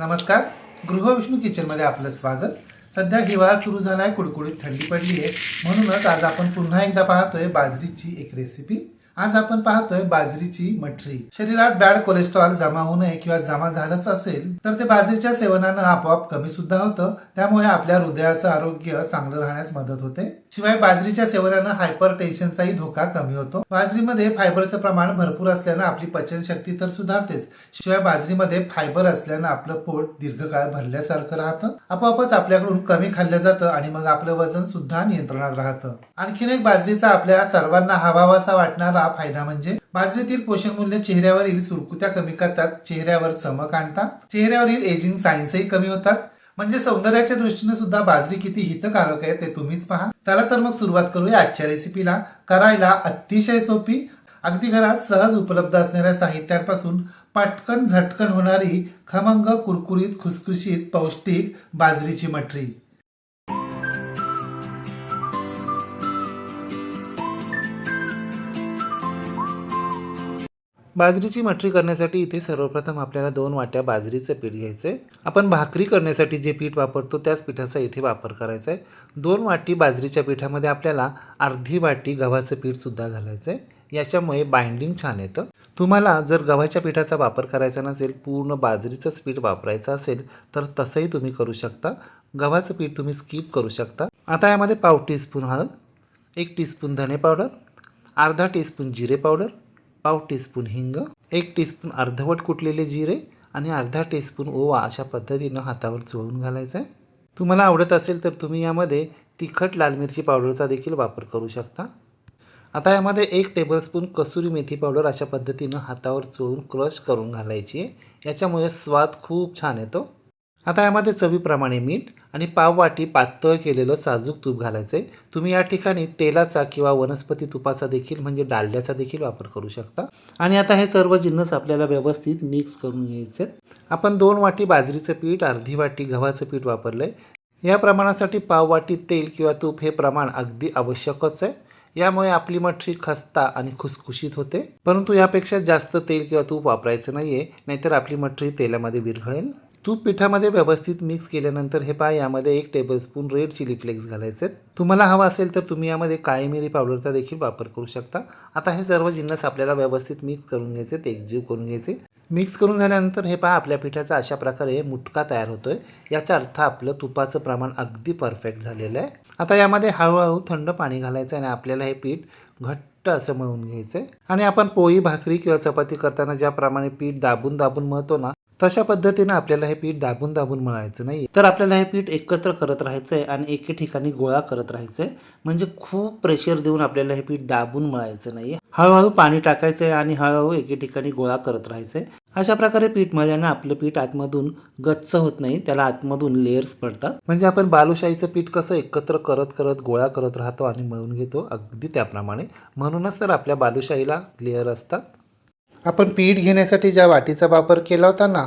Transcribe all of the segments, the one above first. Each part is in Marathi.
नमस्कार. गृहविष्णू किचनमध्ये आपलं स्वागत. सध्या हिवाळा सुरू झाला आहे कुडकुडीत थंडी पडली आहे म्हणूनच आज आपण पुन्हा एकदा पाहतोय बाजरीची एक रेसिपी आज आपण पाहतोय बाजरीची मठरी शरीरात बॅड कोलेस्ट्रॉल जमा होऊ नये किंवा जमा झालंच असेल तर ते बाजरीच्या सेवनानं आपोआप कमी सुद्धा होतं. त्यामुळे आपल्या हृदयाचं आरोग्य चांगलं राहण्यास मदत होते. शिवाय बाजरीच्या सेवनानं हायपर टेन्शनचाही धोका कमी होतो. बाजरीमध्ये फायबरचं प्रमाण भरपूर असल्यानं आपली पचनशक्ती तर सुधारतेच. शिवाय बाजरीमध्ये फायबर असल्यानं आपलं पोट दीर्घकाळ भरल्यासारखं राहतं. आपोआपच आपल्याकडून कमी खाल्लं जातं आणि मग आपलं वजन सुद्धा नियंत्रणात राहतं. आणखीन एक बाजरीचा आपल्या सर्वांना हवावासा वाटणारा फायदा म्हणजे? बाजरीतील पोषण मूल्य चेहऱ्यावरील सुरकुत्या कमी करतात चेहऱ्यावर चमक आणतात चेहऱ्यावरील एजिंग सायन्सही कमी होतात. म्हणजे सौंदर्याच्या दृष्टीने सुद्धा बाजरी किती हितकारक आहे ते तुम्हीच पहा. चला तर मग सुरुवात करूया आजच्या रेसिपीला करायला अतिशय सोपी अगदी घरात सहज उपलब्ध असणाऱ्या साहित्यांपासून पटकन झटकन होणारी खमंग कुरकुरीत खुसखुशीत पौष्टिक बाजरीची मठरी बाजरीची मठरी करण्यासाठी इथे सर्वप्रथम आपल्याला दोन वाट्या बाजरीचं पीठ घ्यायचं आहे आपण भाकरी करण्यासाठी जे पीठ वापरतो त्याच पिठाचा इथे वापर करायचा आहे दोन वाटी बाजरीच्या पिठामध्ये आपल्याला अर्धी वाटी गव्हाचं पीठसुद्धा घालायचं आहे याच्यामुळे बाइंडिंग छान येतं. तुम्हाला जर गव्हाच्या पिठाचा वापर करायचा नसेल पूर्ण बाजरीचंच पीठ वापरायचं असेल तर तसंही तुम्ही करू शकता. गव्हाचं पीठ तुम्ही स्किप करू शकता. आता यामध्ये पाव टीस्पून हळद एक टीस्पून धणे पावडर अर्धा टीस्पून जिरे पावडर पाव टीस्पून हिंग एक टीस्पून अर्धवट कुटलेले जिरे आणि अर्धा टीस्पून ओवा अशा पद्धतीनं हातावर चोळून घालायचं आहे तुम्हाला आवडत असेल तर तुम्ही यामध्ये तिखट लाल मिरची पावडरचा देखील वापर करू शकता. आता यामध्ये एक टेबलस्पून कसुरी मेथी पावडर अशा पद्धतीनं हातावर चोळून क्रश करून घालायची आहे. याच्यामुळे स्वाद खूप छान येतो. आता यामध्ये चवीप्रमाणे मीठ आणि पाववाटी पातळ केलेलं साजूक तूप घालायचं आहे तुम्ही या ठिकाणी तेलाचा किंवा वनस्पती तुपाचा देखील म्हणजे डालड्याचा देखील वापर करू शकता. आणि आता हे सर्व जिन्नस आपल्याला व्यवस्थित मिक्स करून घ्यायचे आपण दोन वाटी बाजरीचं पीठ अर्धी वाटी गव्हाचं पीठ वापरलं आहे या प्रमाणासाठी पाववाटी तेल किंवा तूप हे प्रमाण अगदी आवश्यकच आहे. यामुळे आपली मठरी खस्ता आणि खुसखुशीत होते. परंतु यापेक्षा जास्त तेल किंवा तूप वापरायचं नाही आहे नाहीतर आपली मठरी तेलामध्ये विरघळेल. तूप पिठामध्ये व्यवस्थित मिक्स केल्यानंतर हे पहा यामध्ये एक टेबलस्पून रेड चिली फ्लेक्स घालायचे तुम्हाला हवा असेल तर तुम्ही यामध्ये काळी मिरी पावडरचा देखील वापर करू शकता. आता हे सर्व जिन्नस आपल्याला व्यवस्थित मिक्स करून घ्यायचे ते एकजीव करून घ्यायचे मिक्स करून झाल्यानंतर हे पहा आपल्या पिठाचा अशा प्रकारे मुटका तयार होतोय. याचा अर्थ आपलं तुपाचं प्रमाण अगदी परफेक्ट झालेलं आहे. आता यामध्ये हळूहळू थंड पाणी घालायचं आणि आपल्याला हे पीठ घट्ट असं मळून घ्यायचं आहे आणि आपण पोळी भाकरी किंवा चपाती करताना ज्याप्रमाणे पीठ दाबून दाबून मळतो ना तशा पद्धतीनं आपल्याला हे पीठ दाबून दाबून मळायचं नाही तर आपल्याला हे पीठ एकत्र करत राहायचं आहे आणि एके ठिकाणी गोळा करत राहायचं आहे म्हणजे खूप प्रेशर देऊन आपल्याला हे पीठ दाबून मळायचं नाही हळूहळू पाणी टाकायचं आहे आणि हळूहळू एके ठिकाणी गोळा करत राहायचं आहे अशा प्रकारे पीठ मळल्यानं आपलं पीठ आतमधून गच्च होत नाही त्याला आतमधून लेयर्स पडतात. म्हणजे आपण बालुशाहीचं पीठ कसं एकत्र करत करत गोळा करत राहतो आणि मळून घेतो अगदी त्याप्रमाणे. म्हणूनच तर आपल्या बालुशाहीला लेअर असतात. आपण पीठ घेण्यासाठी ज्या वाटीचा वापर केला होता ना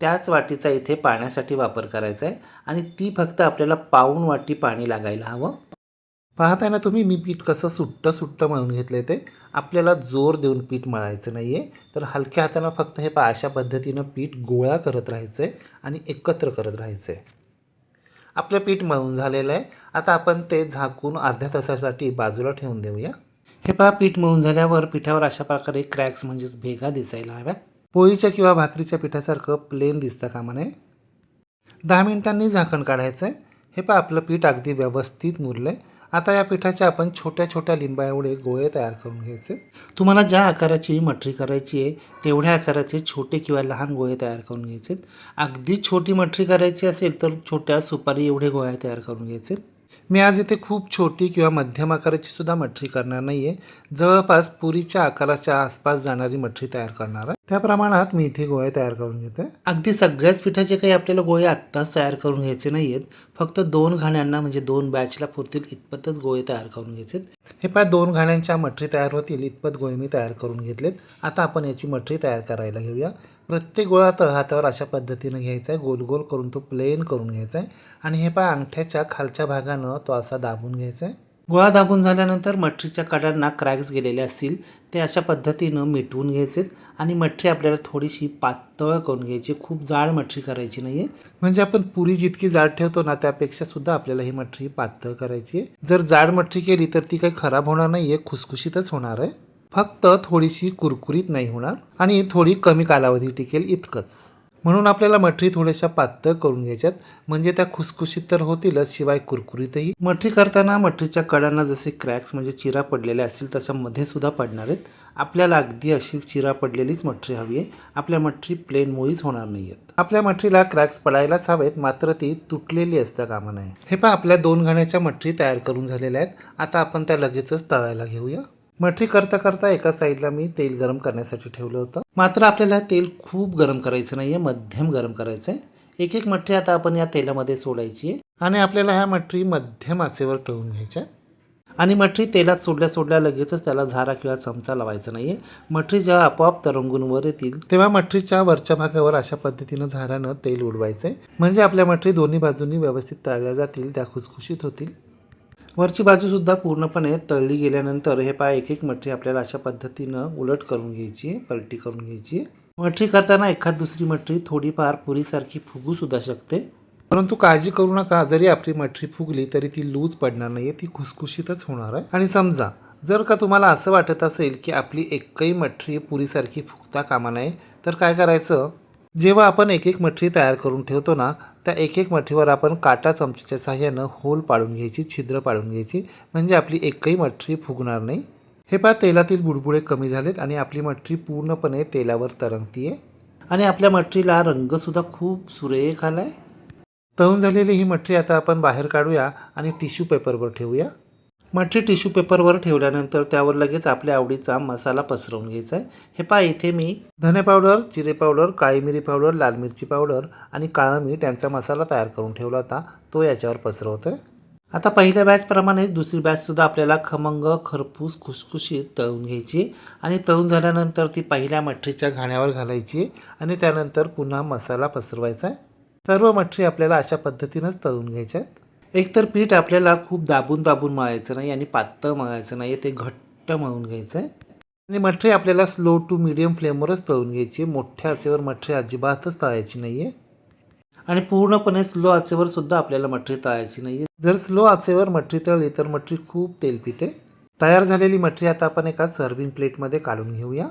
त्याच वाटीचा इथे पाण्यासाठी वापर करायचा आहे आणि ती फक्त आपल्याला पाऊण वाटी पाणी लागायला हवं. पाहताय ना तुम्ही मी पीठ कसं सुट्टं सुट्टं मळून घेतलं ते. आपल्याला जोर देऊन पीठ मळायचं नाही आहे तर हलक्या हातानं फक्त हे पा अशा पद्धतीनं पीठ गोळा करत राहायचं आहे आणि एकत्र करत राहायचं आहे आपलं पीठ मळून झालेलं आहे. आता आपण ते झाकून अर्ध्या तासासाठी बाजूला ठेवून देऊया. हे पहा पीठ मळून झाल्यावर पिठावर अशा प्रकारे क्रॅक्स म्हणजेच भेगा दिसायला हव्यात. पोळीच्या किंवा भाकरीच्या पिठासारखं प्लेन दिसतं कामा नये दहा मिनिटांनी झाकण काढायचं आहे हे पहा आपलं पीठ अगदी व्यवस्थित मुरलं आहे आता या पिठाचे आपण छोट्या छोट्या लिंबा एवढे गोळे तयार करून घ्यायचे. तुम्हाला ज्या आकाराची मठरी करायची आहे तेवढ्या आकाराचे छोटे किंवा लहान गोळे तयार करून घ्यायचे अगदी छोटी मठरी करायची असेल तर छोट्या सुपारी एवढे गोळ्या तयार करून घ्यायचे मी आज इथे खूप छोटी किंवा मध्यम आकाराची सुद्धा मठरी करणार नाही आहे जवळपास पुरीच्या आकाराच्या आसपास जाणारी मठरी तयार करणार आहे. त्या प्रमाणात मी इथे गोळे तयार करून घेते अगदी सगळ्याच पिठाचे काही आपल्याला गोळे आत्ताच तयार करून घ्यायचे नाही आहेत फक्त दोन घाण्यांना म्हणजे दोन बॅचला पुरतील इतपतच गोळे तयार करून घ्यायचे हे पाय दोन घाण्यांच्या मठरी तयार होतील इतपत गोळे मी तयार करून घेतलेत. आता आपण याची मठरी तयार करायला घेऊया. प्रत्येक गोळा तर हातावर अशा पद्धतीनं घ्यायचा आहे. गोल गोल करून तो प्लेन करून घ्यायचा आहे. आणि हे पहा अंगठ्याच्या खालच्या भागानं तो असा दाबून घ्यायचा आहे. गोळा दाबून झाल्यानंतर मठरीच्या कडांना क्रॅक्स गेलेले असतील ते अशा पद्धतीनं मिटवून घ्यायचेत आणि मठरी आपल्याला थोडीशी पातळ करून घ्यायची खूप जाड मठरी करायची नाही आहे म्हणजे आपण पुरी जितकी जाड ठेवतो ना त्यापेक्षा सुद्धा आपल्याला ही मठरी पातळ करायची आहे. जर जाड मठरी केली तर ती काही खराब होणार नाही आहे खुसखुशीतच होणार आहे. फक्त थोडीशी कुरकुरीत नाही होणार आणि थोडी कमी कालावधी टिकेल इतकंच. म्हणून आपल्याला मठरी थोड्याशा पातळ करून घ्यायच्यात. म्हणजे त्या खुसखुशीत तर होतीलच शिवाय कुरकुरीतही. मठरी करताना मठरीच्या कडांना जसे क्रॅक्स म्हणजे चिरा पडलेल्या असतील तशा मध्ये सुद्धा पडणार आहेत. आपल्याला अगदी अशी चिरा पडलेलीच मठरी हवी आहे. आपल्या मठरी प्लेन मुळीच होणार नाही आहेत आपल्या मठरीला क्रॅक्स पडायलाच हवेत मात्र ती तुटलेली असता कामा नये. हे पहा आपल्या दोन घाण्याच्या मठरी तयार करून झालेल्या आहेत. आता आपण त्या लगेचच तळायला घेऊया. मठरी करता करता एका साईडला मी तेल गरम करण्यासाठी ठेवलं होतं. मात्र आपल्याला तेल खूप गरम करायचं नाही आहे मध्यम गरम करायचं आहे एक एक मठरी आता आपण या तेलामध्ये सोडायची आहे आणि आपल्याला ह्या मठरी मध्यम आचेवर तळून घ्यायच्या. आणि मठरी तेलात सोडल्या सोडल्या लगेचच त्याला झारा किंवा चमचा लावायचा नाही आहे मठरी जेव्हा आपोआप तरंगून वर येतील तेव्हा मठरीच्या वरच्या भागावर अशा पद्धतीनं झारानं तेल उडवायचं आहे म्हणजे आपल्या मठरी दोन्ही बाजूंनी व्यवस्थित तळल्या जातील त्या खुसखुशीत होतील. वरची बाजूसुद्धा पूर्णपणे तळली गेल्यानंतर हे पाय एक एक मठरी आपल्याला अशा पद्धतीनं उलट करून घ्यायची आहे पलटी करून घ्यायची आहे. मठरी करताना एखाद दुसरी मठरी थोडीफार पुरीसारखी फुगूसुद्धा शकते. परंतु काळजी करू नका जरी आपली मठरी फुगली तरी ती लूज पडणार नाही ती खुसखुशीतच होणार आहे. आणि समजा जर का तुम्हाला असं वाटत असेल की आपली एकही मठरी पुरीसारखी फुगता कामा नये तर काय करायचं? जेव्हा आपण एक एक मठरी तयार करून ठेवतो ना त्या एक एक मठरीवर आपण काटा चमच्याच्या साह्यानं होल पाडून घ्यायची छिद्र पाडून घ्यायची. म्हणजे आपली एकही मठरी फुगणार नाही. हे पहा तेलातील बुडबुडे कमी झालेत आणि आपली मठरी पूर्णपणे तेलावर तरंगती आहे आणि आपल्या मठरीला रंगसुद्धा खूप सुरेख आला आहे तळून झालेली ही मठरी आता आपण बाहेर काढूया आणि टिश्यू पेपरवर ठेवूया. मठरी टिश्यू पेपरवर ठेवल्यानंतर त्यावर लगेच आपल्या आवडीचा मसाला पसरवून घ्यायचा आहे. हे पहा इथे मी धने पावडर जिरे पावडर काळी मिरी पावडर लाल मिरची पावडर आणि काळं मीठ यांचा मसाला तयार करून ठेवला होता. तो याच्यावर पसरवतो आहे आता पहिल्या बॅचप्रमाणे दुसरी बॅचसुद्धा आपल्याला खमंग खरपूस खुसखुशीत तळून घ्यायची आणि तळून झाल्यानंतर ती पहिल्या मठरीच्या घाण्यावर घालायची आणि त्यानंतर पुन्हा मसाला पसरवायचा आहे. सर्व मठरी आपल्याला अशा पद्धतीनंच तळून घ्यायच्या आहेत. एकतर पीठ आपल्याला खूप दाबून दाबून मळायचं नाही आणि पातळ मळायचं नाही ते घट्ट मळून घ्यायचं आहे आणि मठरी आपल्याला स्लो टू मिडियम फ्लेमवरच तळून घ्यायची आहे मोठ्या आचेवर मठरी अजिबातच तळायची नाही आहे आणि पूर्णपणे स्लो आचेवर सुद्धा आपल्याला मठरी तळायची नाही आहे जर स्लो आचेवर मठरी तळली तर मठरी खूप तेल पिते तयार झालेली मठरी आता आपण एका सर्विंग प्लेटमध्ये काढून घेऊया.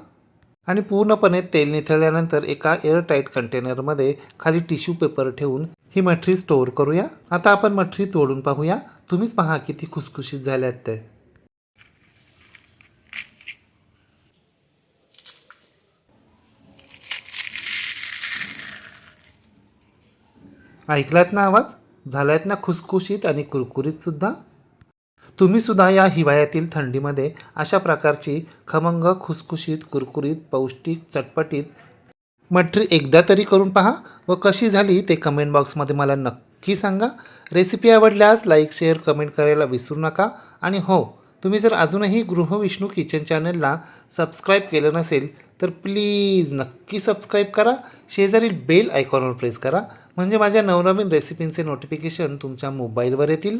आणि पूर्णपणे तेल निथळल्यानंतर एका एअरटाईट कंटेनरमध्ये खाली टिश्यू पेपर ठेवून ही मठरी स्टोअर करूया. आता आपण मठरी तोडून पाहूया. तुम्हीच पहा किती खुसखुशीत झाल्यात ते. ऐकलात ना आवाज? झालायत ना खुसखुशीत आणि कुरकुरीत सुद्धा? तुम्ही सुद्धा या हिवाळ्यातील थंडीमध्ये अशा प्रकारची खमंग खुसखुशीत कुरकुरीत पौष्टिक चटपटीत मठरी एकदा तरी करून पहा व कशी झाली ते कमेंट बॉक्समध्ये मला नक्की सांगा. रेसिपी आवडल्यास लाईक शेअर कमेंट करायला विसरू नका. आणि हो तुम्ही जर अजूनही गृहविष्णू किचन चॅनलला सबस्क्राईब केलं नसेल तर प्लीज नक्की सबस्क्राईब करा. शेजारील बेल आयकॉनवर प्रेस करा. म्हणजे माझ्या नवनवीन रेसिपींचे नोटिफिकेशन तुमच्या मोबाईलवर येतील.